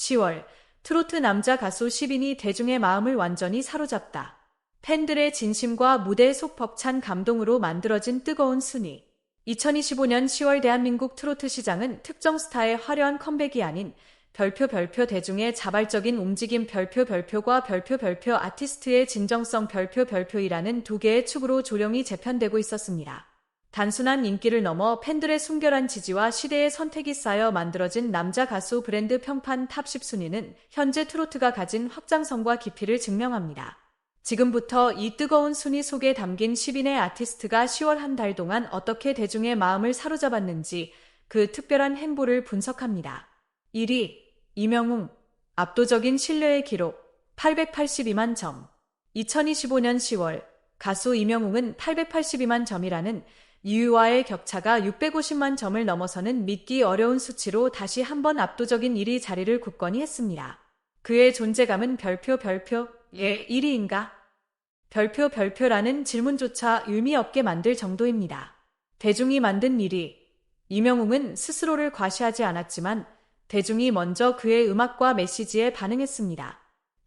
10월 트로트 남자 가수 10인이 대중의 마음을 완전히 사로잡다. 팬들의 진심과 무대 속 벅찬 감동으로 만들어진 뜨거운 순위. 2025년 10월 대한민국 트로트 시장은 특정 스타의 화려한 컴백이 아닌 별표 별표 대중의 자발적인 움직임 별표 별표과 별표 별표 아티스트의 진정성 별표 별표이라는 두 개의 축으로 조령이 재편되고 있었습니다. 단순한 인기를 넘어 팬들의 순결한 지지와 시대의 선택이 쌓여 만들어진 남자 가수 브랜드 평판 탑10 순위는 현재 트로트가 가진 확장성과 깊이를 증명합니다. 지금부터 이 뜨거운 순위 속에 담긴 10인의 아티스트가 10월 한 달 동안 어떻게 대중의 마음을 사로잡았는지 그 특별한 행보를 분석합니다. 1위 이명웅 압도적인 신뢰의 기록 882만 점 2025년 10월 가수 이명웅은 882만 점이라는 이유와의 격차가 650만 점을 넘어서는 믿기 어려운 수치로 다시 한번 압도적인 1위 자리를 굳건히 했습니다. 그의 존재감은 별표 별표 예 1위인가? 별표 별표라는 질문조차 의미 없게 만들 정도입니다. 대중이 만든 1위 이명웅은 스스로를 과시하지 않았지만 대중이 먼저 그의 음악과 메시지에 반응했습니다.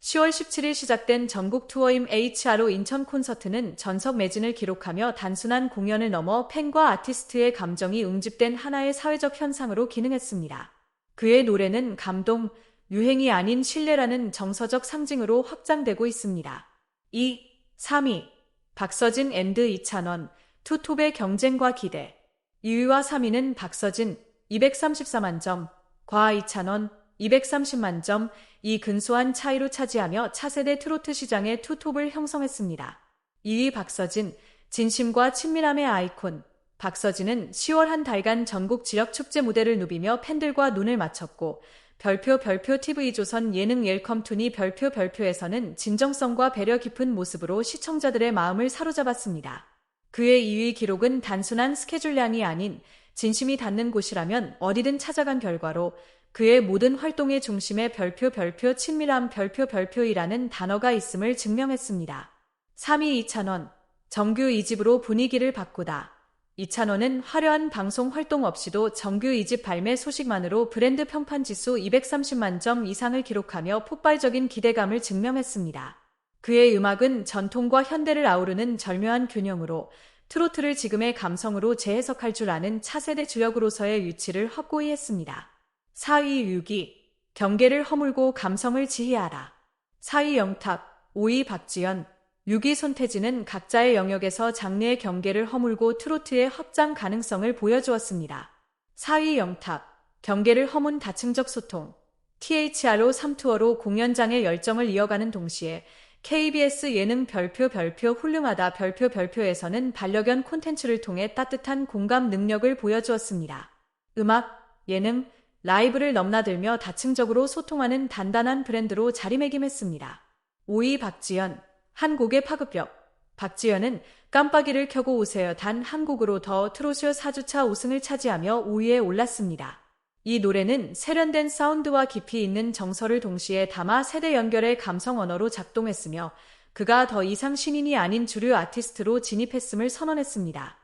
10월 17일 시작된 전국 투어임 HRO 인천 콘서트는 전석 매진을 기록하며 단순한 공연을 넘어 팬과 아티스트의 감정이 응집된 하나의 사회적 현상으로 기능했습니다. 그의 노래는 감동, 유행이 아닌 신뢰라는 정서적 상징으로 확장되고 있습니다. 2. 3위 박서진 앤드 이찬원 투톱의 경쟁과 기대 2위와 3위는 박서진 234만 점, 과 이찬원 230만 점, 이 근소한 차이로 차지하며 차세대 트로트 시장의 투톱을 형성했습니다. 2위 박서진, 진심과 친밀함의 아이콘. 박서진은 10월 한 달간 전국 지역 축제 무대를 누비며 팬들과 눈을 맞췄고 별표 별표 TV조선 예능 웰컴 투니 별표 별표에서는 진정성과 배려 깊은 모습으로 시청자들의 마음을 사로잡았습니다. 그의 2위 기록은 단순한 스케줄량이 아닌 진심이 닿는 곳이라면 어디든 찾아간 결과로 그의 모든 활동의 중심에 별표 별표 친밀함 별표 별표이라는 단어가 있음을 증명했습니다. 3위 이찬원 정규 2집으로 분위기를 바꾸다. 이찬원은 화려한 방송 활동 없이도 정규 2집 발매 소식만으로 브랜드 평판 지수 230만 점 이상을 기록하며 폭발적인 기대감을 증명했습니다. 그의 음악은 전통과 현대를 아우르는 절묘한 균형으로 트로트를 지금의 감성으로 재해석할 줄 아는 차세대 주역으로서의 위치를 확고히 했습니다. 4위 6위 경계를 허물고 감성을 지휘하라. 4위 영탁, 5위 박지연, 6위 손태진은 각자의 영역에서 장르의 경계를 허물고 트로트의 확장 가능성을 보여주었습니다. 4위 영탁, 경계를 허문 다층적 소통, THR로 3투어로 공연장의 열정을 이어가는 동시에 KBS 예능 별표 별표 훌륭하다 별표 별표에서는 반려견 콘텐츠를 통해 따뜻한 공감 능력을 보여주었습니다. 음악, 예능, 라이브를 넘나들며 다층적으로 소통하는 단단한 브랜드로 자리매김했습니다. 5위 박지연, 한국의 파급력. 박지연은 깜빡이를 켜고 오세요 단 한국으로 더 트로쇼 4주차 우승을 차지하며 5위에 올랐습니다. 이 노래는 세련된 사운드와 깊이 있는 정서를 동시에 담아 세대 연결의 감성 언어로 작동했으며 그가 더 이상 신인이 아닌 주류 아티스트로 진입했음을 선언했습니다.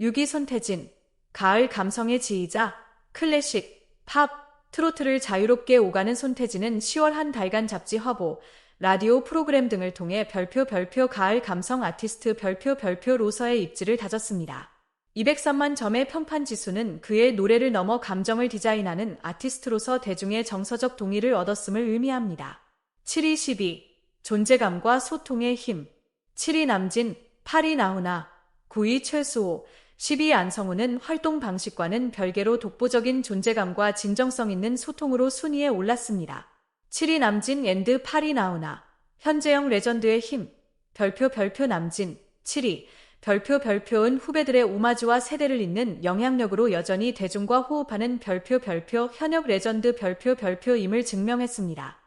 6위 손태진, 가을 감성의 지휘자, 클래식, 팝, 트로트를 자유롭게 오가는 손태진은 10월 한 달간 잡지 화보, 라디오 프로그램 등을 통해 별표 별표 가을 감성 아티스트 별표 별표 로서의 입지를 다졌습니다. 203만 점의 평판 지수는 그의 노래를 넘어 감정을 디자인하는 아티스트로서 대중의 정서적 동의를 얻었음을 의미합니다. 7위 10위 존재감과 소통의 힘 7위 남진 8위 나훈아 9위 최수호 10위 안성우는 활동 방식과는 별개로 독보적인 존재감과 진정성 있는 소통으로 순위에 올랐습니다. 7위 남진 앤드 8위 나훈아 현재형 레전드의 힘 별표 별표 남진 7위 별표 별표은 후배들의 오마주와 세대를 잇는 영향력으로 여전히 대중과 호흡하는 별표 별표 현역 레전드 별표 별표임을 증명했습니다.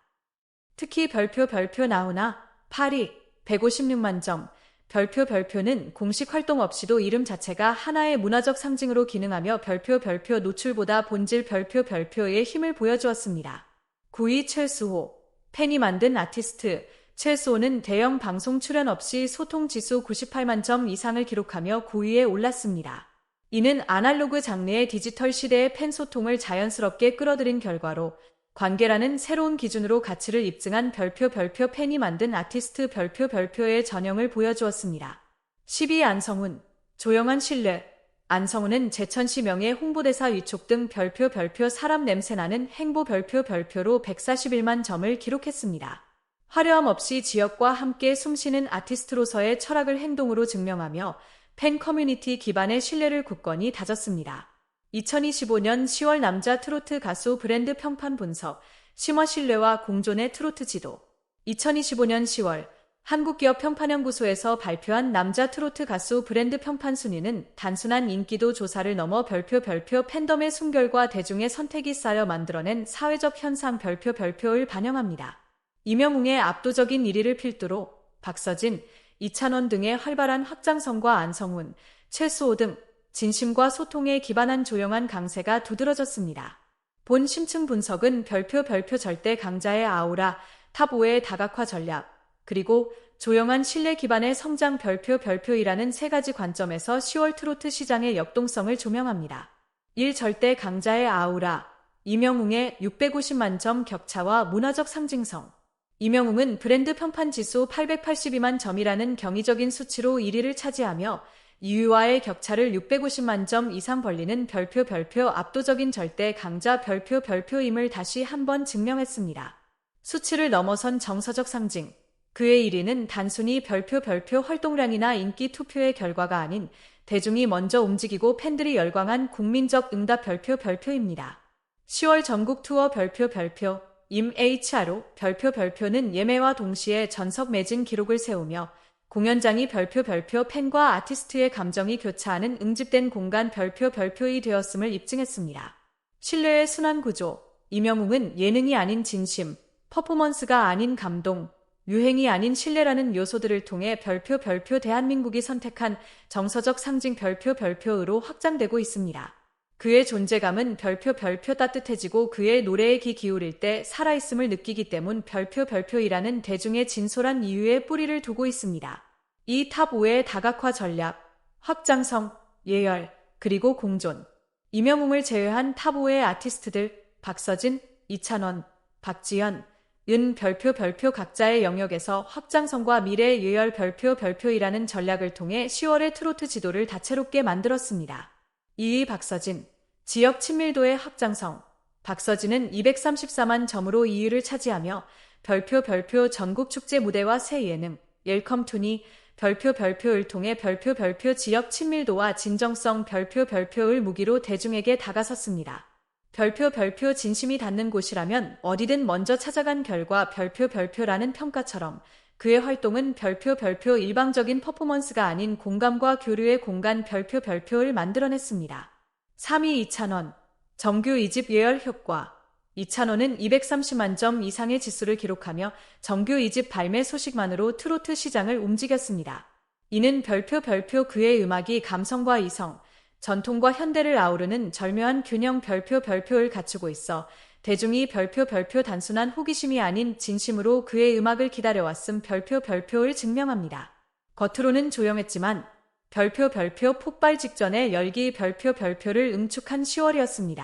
특히 별표 별표 나오나 파리 156만 점 별표 별표는 공식 활동 없이도 이름 자체가 하나의 문화적 상징으로 기능하며 별표 별표 노출보다 본질 별표 별표의 힘을 보여주었습니다. 9위 최수호 팬이 만든 아티스트 최소는 대형 방송 출연 없이 소통 지수 98만 점 이상을 기록하며 9위에 올랐습니다. 이는 아날로그 장르의 디지털 시대의 팬 소통을 자연스럽게 끌어들인 결과로 관계라는 새로운 기준으로 가치를 입증한 별표 별표 팬이 만든 아티스트 별표 별표의 전형을 보여주었습니다. 12. 안성훈, 조영한 신뢰, 안성훈은 제천시 명예 홍보대사 위촉 등 별표 별표 사람 냄새나는 행보 별표 별표로 141만 점을 기록했습니다. 화려함 없이 지역과 함께 숨쉬는 아티스트로서의 철학을 행동으로 증명하며 팬 커뮤니티 기반의 신뢰를 굳건히 다졌습니다. 2025년 10월 남자 트로트 가수 브랜드 평판 분석, 심화 신뢰와 공존의 트로트 지도 2025년 10월 한국기업 평판연구소에서 발표한 남자 트로트 가수 브랜드 평판 순위는 단순한 인기도 조사를 넘어 별표 별표 팬덤의 순결과 대중의 선택이 쌓여 만들어낸 사회적 현상 별표 별표를 반영합니다. 이명웅의 압도적인 1위를 필두로 박서진, 이찬원 등의 활발한 확장성과 안성훈, 최수호 등 진심과 소통에 기반한 조용한 강세가 두드러졌습니다. 본 심층 분석은 별표 별표 절대 강자의 아우라, 탑5의 다각화 전략, 그리고 조용한 신뢰 기반의 성장 별표 별표이라는 세 가지 관점에서 10월 트로트 시장의 역동성을 조명합니다. 1. 절대 강자의 아우라 이명웅의 650만 점 격차와 문화적 상징성 이명웅은 브랜드 평판 지수 882만 점이라는 경이적인 수치로 1위를 차지하며 2위와의 격차를 650만 점 이상 벌리는 별표 별표 압도적인 절대 강자 별표 별표임을 다시 한번 증명했습니다. 수치를 넘어선 정서적 상징 그의 1위는 단순히 별표 별표 활동량이나 인기 투표의 결과가 아닌 대중이 먼저 움직이고 팬들이 열광한 국민적 응답 별표 별표입니다. 10월 전국 투어 별표 별표 임 HRO 별표 별표는 예매와 동시에 전석 매진 기록을 세우며 공연장이 별표 별표 팬과 아티스트의 감정이 교차하는 응집된 공간 별표 별표이 되었음을 입증했습니다. 신뢰의 순환 구조 이명웅은 예능이 아닌 진심, 퍼포먼스가 아닌 감동, 유행이 아닌 신뢰라는 요소들을 통해 별표 별표 대한민국이 선택한 정서적 상징 별표 별표로 확장되고 있습니다. 그의 존재감은 별표 별표 따뜻해지고 그의 노래에 귀 기울일 때 살아있음을 느끼기 때문 별표 별표이라는 대중의 진솔한 이유에 뿌리를 두고 있습니다. 이 탑 5의 다각화 전략, 확장성, 예열, 그리고 공존. 이명웅을 제외한 탑 5의 아티스트들 박서진, 이찬원, 박지연, 은 별표 별표 각자의 영역에서 확장성과 미래 예열 별표 별표이라는 전략을 통해 10월의 트로트 지도를 다채롭게 만들었습니다. 2위 박서진 지역 친밀도의 확장성 박서진은 234만 점으로 2위를 차지하며 별표 별표 전국 축제 무대와 새 예능 웰컴 투니 별표 별표를 통해 별표 별표 지역 친밀도와 진정성 별표 별표를 무기로 대중에게 다가섰습니다. 별표 별표 진심이 닿는 곳이라면 어디든 먼저 찾아간 결과 별표 별표라는 평가처럼 그의 활동은 별표 별표 일방적인 퍼포먼스가 아닌 공감과 교류의 공간 별표 별표를 만들어냈습니다. 3위 이찬원 정규 2집 예열 효과 이찬원은 230만 점 이상의 지수를 기록하며 정규 2집 발매 소식만으로 트로트 시장을 움직였습니다. 이는 별표 별표 그의 음악이 감성과 이성, 전통과 현대를 아우르는 절묘한 균형 별표 별표를 갖추고 있어 대중이 별표 별표 단순한 호기심이 아닌 진심으로 그의 음악을 기다려왔음 별표 별표를 증명합니다. 겉으로는 조용했지만 별표 별표 폭발 직전에 열기 별표 별표를 응축한 10월이었습니다.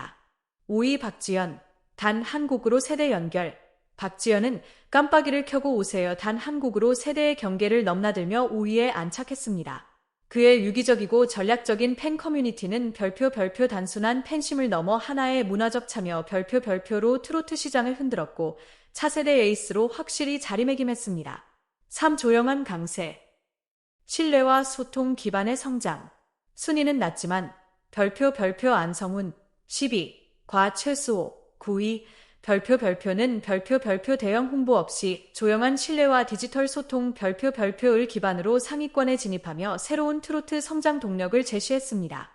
5위 박지연 단 한 곡으로 세대 연결 박지연은 깜빡이를 켜고 오세요 단 한 곡으로 세대의 경계를 넘나들며 5위에 안착했습니다. 그의 유기적이고 전략적인 팬 커뮤니티는 별표 별표 단순한 팬심을 넘어 하나의 문화적 참여 별표 별표로 트로트 시장을 흔들었고 차세대 에이스로 확실히 자리매김했습니다. 3. 조영한 강세 신뢰와 소통 기반의 성장 순위는 낮지만 별표 별표 안성훈 12, 과 최수호 9위 별표 별표는 별표 별표 대형 홍보 없이 조용한 신뢰와 디지털 소통 별표 별표를 기반으로 상위권에 진입하며 새로운 트로트 성장 동력을 제시했습니다.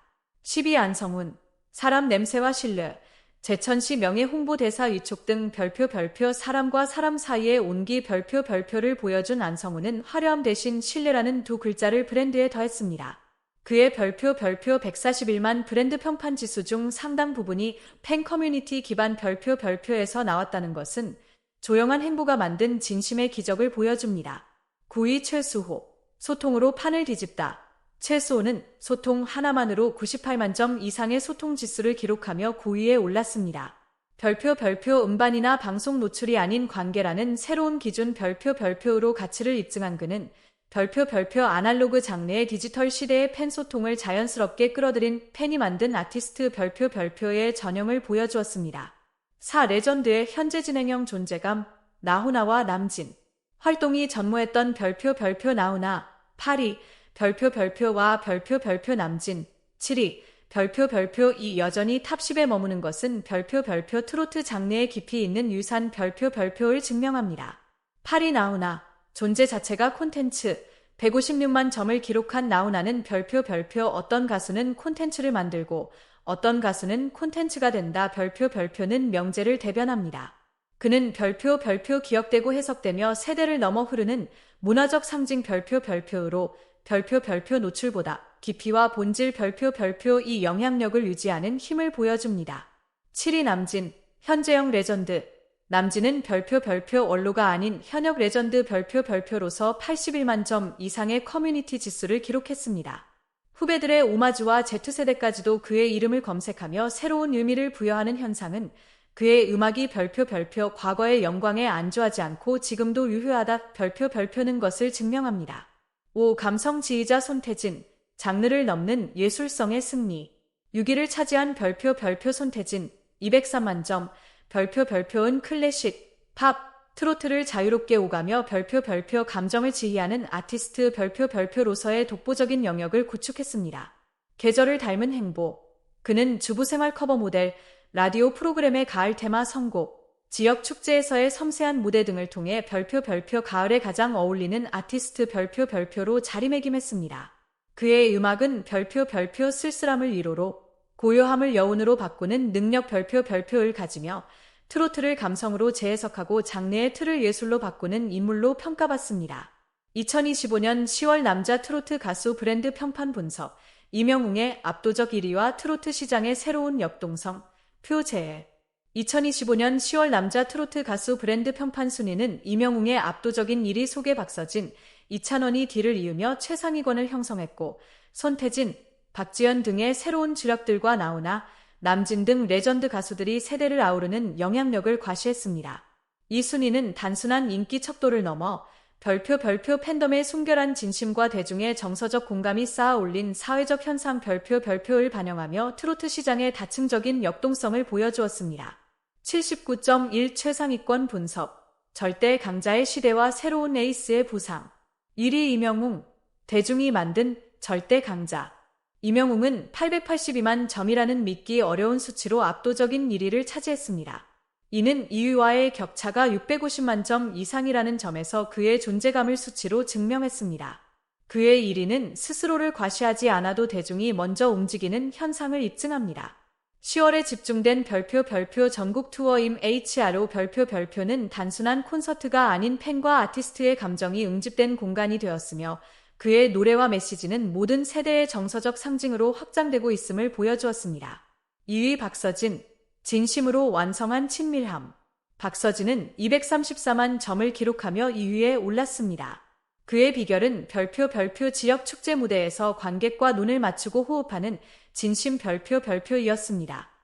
12 안성훈 사람 냄새와 신뢰 제천시 명예 홍보대사 위촉 등 별표 별표 사람과 사람 사이의 온기 별표 별표를 보여준 안성훈은 화려함 대신 신뢰라는 두 글자를 브랜드에 더했습니다. 그의 별표 별표 141만 브랜드 평판 지수 중 상당 부분이 팬 커뮤니티 기반 별표 별표에서 나왔다는 것은 조용한 행보가 만든 진심의 기적을 보여줍니다. 9위 최수호 소통으로 판을 뒤집다. 최수호는 소통 하나만으로 98만 점 이상의 소통 지수를 기록하며 9위에 올랐습니다. 별표 별표 음반이나 방송 노출이 아닌 관계라는 새로운 기준 별표 별표로 가치를 입증한 그는 별표 별표 아날로그 장르의 디지털 시대의 팬 소통을 자연스럽게 끌어들인 팬이 만든 아티스트 별표 별표의 전형을 보여주었습니다. 사 레전드의 현재 진행형 존재감 나훈아와 남진 활동이 전무했던 별표 별표 나훈아 8위 별표 별표와 별표 별표 남진 7위 별표 별표 이 여전히 탑10에 머무는 것은 별표 별표 트로트 장르에 깊이 있는 유산 별표 별표를 증명합니다. 8위 나훈아 존재 자체가 콘텐츠 156만 점을 기록한 나훈아는 별표 별표 어떤 가수는 콘텐츠를 만들고 어떤 가수는 콘텐츠가 된다 별표 별표는 명제를 대변합니다. 그는 별표 별표 기억되고 해석되며 세대를 넘어 흐르는 문화적 상징 별표 별표로 별표 별표 노출보다 깊이와 본질 별표 별표 이 영향력을 유지하는 힘을 보여줍니다. 7위 남진, 현재형 레전드. 남진은 별표 별표 원로가 아닌 현역 레전드 별표 별표로서 81만 점 이상의 커뮤니티 지수를 기록했습니다. 후배들의 오마주와 Z세대까지도 그의 이름을 검색하며 새로운 의미를 부여하는 현상은 그의 음악이 별표 별표 과거의 영광에 안주하지 않고 지금도 유효하다 별표 별표는 것을 증명합니다. 5. 감성 지휘자 손태진 장르를 넘는 예술성의 승리 6위를 차지한 별표 별표 손태진 203만 점 별표 별표은 클래식, 팝, 트로트를 자유롭게 오가며 별표 별표 감정을 지휘하는 아티스트 별표 별표로서의 독보적인 영역을 구축했습니다. 계절을 닮은 행보 그는 주부 생활 커버 모델, 라디오 프로그램의 가을 테마 선곡, 지역 축제에서의 섬세한 무대 등을 통해 별표 별표 가을에 가장 어울리는 아티스트 별표 별표로 자리매김했습니다. 그의 음악은 별표 별표 쓸쓸함을 위로로 고요함을 여운으로 바꾸는 능력 별표 별표를 가지며 트로트를 감성으로 재해석하고 장르의 틀을 예술로 바꾸는 인물로 평가받습니다. 2025년 10월 남자 트로트 가수 브랜드 평판 분석 이명웅의 압도적 1위와 트로트 시장의 새로운 역동성 표제 2025년 10월 남자 트로트 가수 브랜드 평판 순위는 이명웅의 압도적인 1위 소개 박서진, 이찬원이 뒤를 이으며 최상위권을 형성했고 손태진, 박지연 등의 새로운 주력들과 나오나 남진 등 레전드 가수들이 세대를 아우르는 영향력을 과시했습니다. 이 순위는 단순한 인기 척도를 넘어 별표 별표 팬덤의 순결한 진심과 대중의 정서적 공감이 쌓아 올린 사회적 현상 별표 별표를 반영하며 트로트 시장의 다층적인 역동성을 보여주었습니다. 79.1 최상위권 분석 절대 강자의 시대와 새로운 에이스의 부상 1위 이명웅 대중이 만든 절대 강자 이명웅은 882만 점이라는 믿기 어려운 수치로 압도적인 1위를 차지했습니다. 이는 2위와의 격차가 650만 점 이상이라는 점에서 그의 존재감을 수치로 증명했습니다. 그의 1위는 스스로를 과시하지 않아도 대중이 먼저 움직이는 현상을 입증합니다. 10월에 집중된 별표 별표 전국 투어임 HRO 별표 별표는 단순한 콘서트가 아닌 팬과 아티스트의 감정이 응집된 공간이 되었으며 그의 노래와 메시지는 모든 세대의 정서적 상징으로 확장되고 있음을 보여주었습니다. 2위 박서진, 진심으로 완성한 친밀함. 박서진은 234만 점을 기록하며 2위에 올랐습니다. 그의 비결은 별표 별표 지역 축제 무대에서 관객과 눈을 맞추고 호흡하는 진심 별표 별표이었습니다.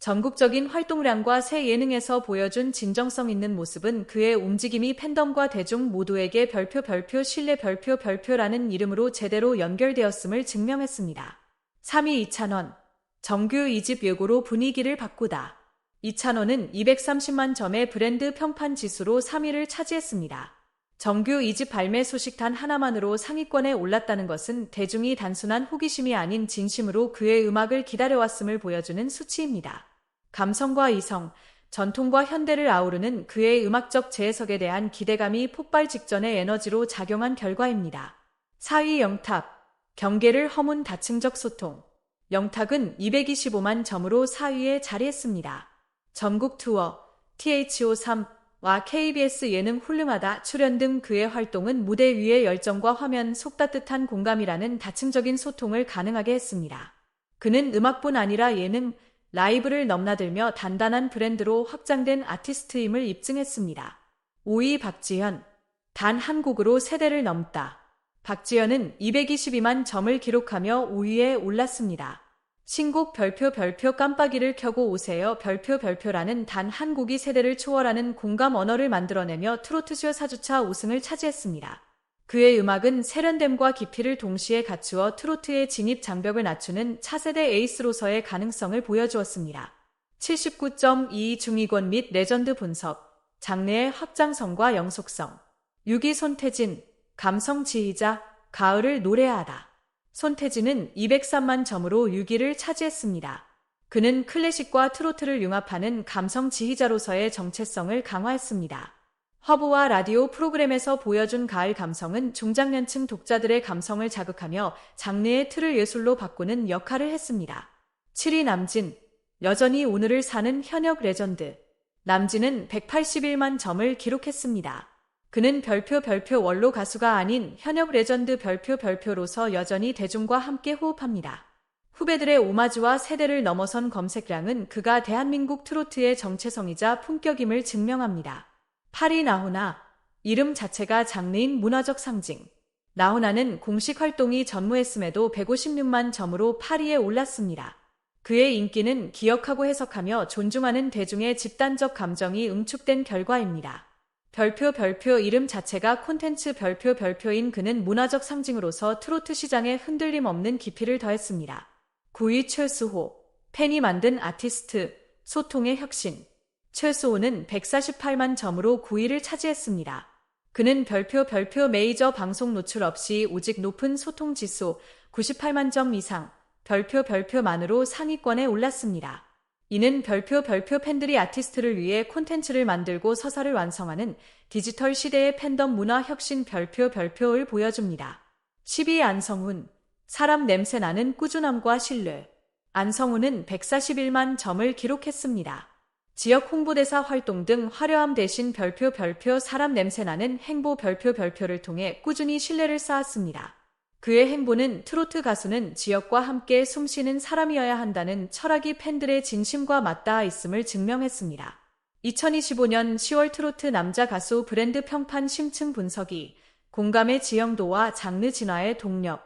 전국적인 활동량과 새 예능에서 보여준 진정성 있는 모습은 그의 움직임이 팬덤과 대중 모두에게 별표 별표 신뢰 별표 별표라는 이름으로 제대로 연결되었음을 증명했습니다. 3위 이찬원 정규 2집 예고로 분위기를 바꾸다. 이찬원은 230만 점의 브랜드 평판 지수로 3위를 차지했습니다. 정규 2집 발매 소식 단 하나만으로 상위권에 올랐다는 것은 대중이 단순한 호기심이 아닌 진심으로 그의 음악을 기다려왔음을 보여주는 수치입니다. 감성과 이성, 전통과 현대를 아우르는 그의 음악적 재해석에 대한 기대감이 폭발 직전의 에너지로 작용한 결과입니다. 4위 영탁, 경계를 허문 다층적 소통. 영탁은 225만 점으로 4위에 자리했습니다. 전국 투어, THO3와 KBS 예능 훌륭하다 출연 등 그의 활동은 무대 위의 열정과 화면 속 따뜻한 공감이라는 다층적인 소통을 가능하게 했습니다. 그는 음악뿐 아니라 예능, 라이브를 넘나들며 단단한 브랜드로 확장된 아티스트임을 입증했습니다. 5위 박지현. 단 한 곡으로 세대를 넘다. 박지현은 222만 점을 기록하며 5위에 올랐습니다. 신곡 별표 별표 깜빡이를 켜고 오세요 별표 별표라는 단 한 곡이 세대를 초월하는 공감 언어를 만들어내며 트로트쇼 4주차 우승을 차지했습니다. 그의 음악은 세련됨과 깊이를 동시에 갖추어 트로트의 진입 장벽을 낮추는 차세대 에이스로서의 가능성을 보여주었습니다. 79.22 중위권 및 레전드 분석, 장르의 확장성과 영속성, 6위 손태진, 감성 지휘자, 가을을 노래하다. 손태진은 203만 점으로 6위를 차지했습니다. 그는 클래식과 트로트를 융합하는 감성 지휘자로서의 정체성을 강화했습니다. 허브와 라디오 프로그램에서 보여준 가을 감성은 중장년층 독자들의 감성을 자극하며 장르의 틀을 예술로 바꾸는 역할을 했습니다. 7위 남진, 여전히 오늘을 사는 현역 레전드. 남진은 181만 점을 기록했습니다. 그는 별표 별표 원로 가수가 아닌 현역 레전드 별표 별표로서 여전히 대중과 함께 호흡합니다. 후배들의 오마주와 세대를 넘어선 검색량은 그가 대한민국 트로트의 정체성이자 품격임을 증명합니다. 파리 나훈아 이름 자체가 장르인 문화적 상징. 나훈아는 공식 활동이 전무했음에도 156만 점으로 파리에 올랐습니다. 그의 인기는 기억하고 해석하며 존중하는 대중의 집단적 감정이 응축된 결과입니다. 별표 별표 이름 자체가 콘텐츠 별표 별표인 그는 문화적 상징으로서 트로트 시장에 흔들림 없는 깊이를 더했습니다. 9위 최수호 팬이 만든 아티스트 소통의 혁신 최수호는 148만 점으로 9위를 차지했습니다. 그는 별표 별표 메이저 방송 노출 없이 오직 높은 소통 지수 98만 점 이상 별표 별표만으로 상위권에 올랐습니다. 이는 별표 별표 팬들이 아티스트를 위해 콘텐츠를 만들고 서사를 완성하는 디지털 시대의 팬덤 문화 혁신 별표 별표를 보여줍니다. 12위 안성훈 사람 냄새 나는 꾸준함과 신뢰 안성훈은 141만 점을 기록했습니다. 지역 홍보대사 활동 등 화려함 대신 별표 별표 사람 냄새나는 행보 별표 별표를 통해 꾸준히 신뢰를 쌓았습니다. 그의 행보는 트로트 가수는 지역과 함께 숨쉬는 사람이어야 한다는 철학이 팬들의 진심과 맞닿아 있음을 증명했습니다. 2025년 10월 트로트 남자 가수 브랜드 평판 심층 분석이 공감의 지형도와 장르 진화의 동력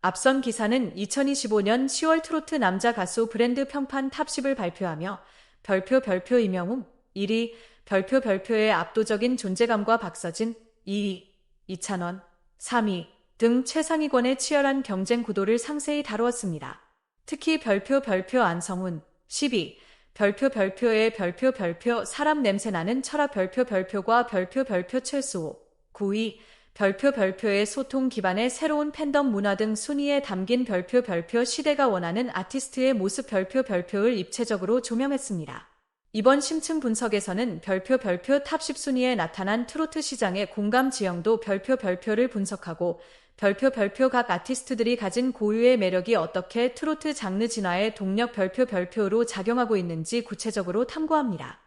앞선 기사는 2025년 10월 트로트 남자 가수 브랜드 평판 탑10을 발표하며 별표 별표 이명웅 1위, 별표 별표의 압도적인 존재감과 박서진 2위, 이찬원 3위 등 최상위권의 치열한 경쟁 구도를 상세히 다루었습니다. 특히 별표 별표 안성훈 10위, 별표 별표의 별표 별표 사람 냄새 나는 철학 별표 별표과 별표 별표 최수호 9위, 별표 별표의 소통 기반의 새로운 팬덤 문화 등 순위에 담긴 별표 별표 시대가 원하는 아티스트의 모습 별표 별표를 입체적으로 조명했습니다. 이번 심층 분석에서는 별표 별표 탑10 순위에 나타난 트로트 시장의 공감 지형도 별표 별표를 분석하고 별표 별표 각 아티스트들이 가진 고유의 매력이 어떻게 트로트 장르 진화의 동력 별표 별표로 작용하고 있는지 구체적으로 탐구합니다.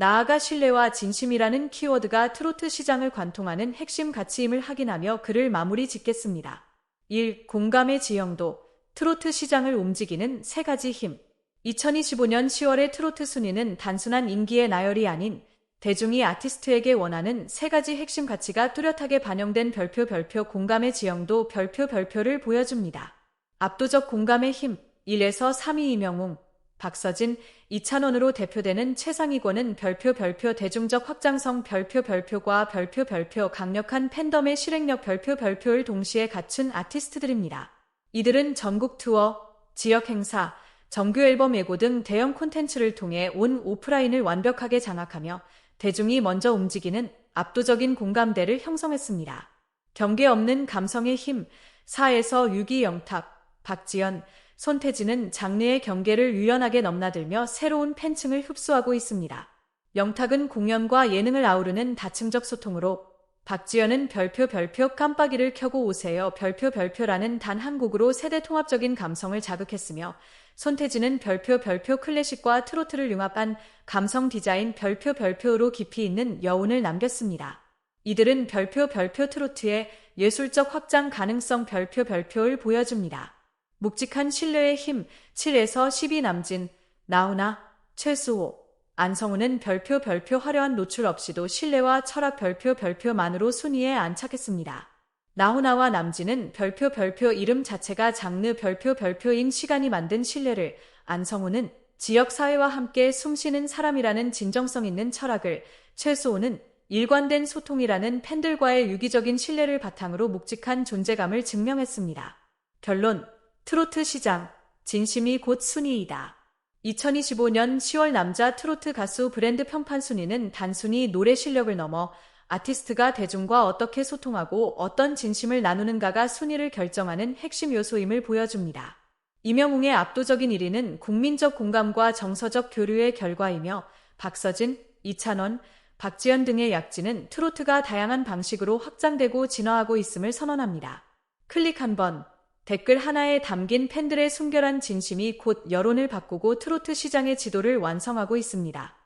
나아가 신뢰와 진심이라는 키워드가 트로트 시장을 관통하는 핵심 가치임을 확인하며 글을 마무리 짓겠습니다. 1. 공감의 지형도 트로트 시장을 움직이는 세 가지 힘 2025년 10월의 트로트 순위는 단순한 인기의 나열이 아닌 대중이 아티스트에게 원하는 세 가지 핵심 가치가 뚜렷하게 반영된 별표 별표 공감의 지형도 별표 별표를 보여줍니다. 압도적 공감의 힘 1에서 3위 이명웅 박서진, 이찬원으로 대표되는 최상위권은 별표 별표 대중적 확장성 별표 별표과 별표 별표 강력한 팬덤의 실행력 별표 별표를 동시에 갖춘 아티스트들입니다. 이들은 전국 투어, 지역 행사, 정규 앨범 예고 등 대형 콘텐츠를 통해 온 오프라인을 완벽하게 장악하며 대중이 먼저 움직이는 압도적인 공감대를 형성했습니다. 경계 없는 감성의 힘, 4에서 6위 영탁, 박지연, 손태진은 장르의 경계를 유연하게 넘나들며 새로운 팬층을 흡수하고 있습니다. 영탁은 공연과 예능을 아우르는 다층적 소통으로 박지연은 별표 별표 깜빡이를 켜고 오세요 별표 별표라는 단 한 곡으로 세대 통합적인 감성을 자극했으며 손태진은 별표 별표 클래식과 트로트를 융합한 감성 디자인 별표 별표로 깊이 있는 여운을 남겼습니다. 이들은 별표 별표 트로트의 예술적 확장 가능성 별표 별표를 보여줍니다. 묵직한 신뢰의 힘 7에서 10위 남진, 나훈아, 최수호, 안성우는 별표 별표 화려한 노출 없이도 신뢰와 철학 별표 별표만으로 순위에 안착했습니다. 나훈아와 남진은 별표 별표 이름 자체가 장르 별표 별표인 시간이 만든 신뢰를 안성우는 지역 사회와 함께 숨쉬는 사람이라는 진정성 있는 철학을 최소호는 일관된 소통이라는 팬들과의 유기적인 신뢰를 바탕으로 묵직한 존재감을 증명했습니다. 결론 트로트 시장 진심이 곧 순위이다. 2025년 10월 남자 트로트 가수 브랜드 평판 순위는 단순히 노래 실력을 넘어 아티스트가 대중과 어떻게 소통하고 어떤 진심을 나누는가가 순위를 결정하는 핵심 요소임을 보여줍니다. 이명웅의 압도적인 1위는 국민적 공감과 정서적 교류의 결과이며 박서진, 이찬원, 박지현 등의 약진은 트로트가 다양한 방식으로 확장되고 진화하고 있음을 선언합니다. 클릭 한 번, 댓글 하나에 담긴 팬들의 순결한 진심이 곧 여론을 바꾸고 트로트 시장의 지도를 완성하고 있습니다.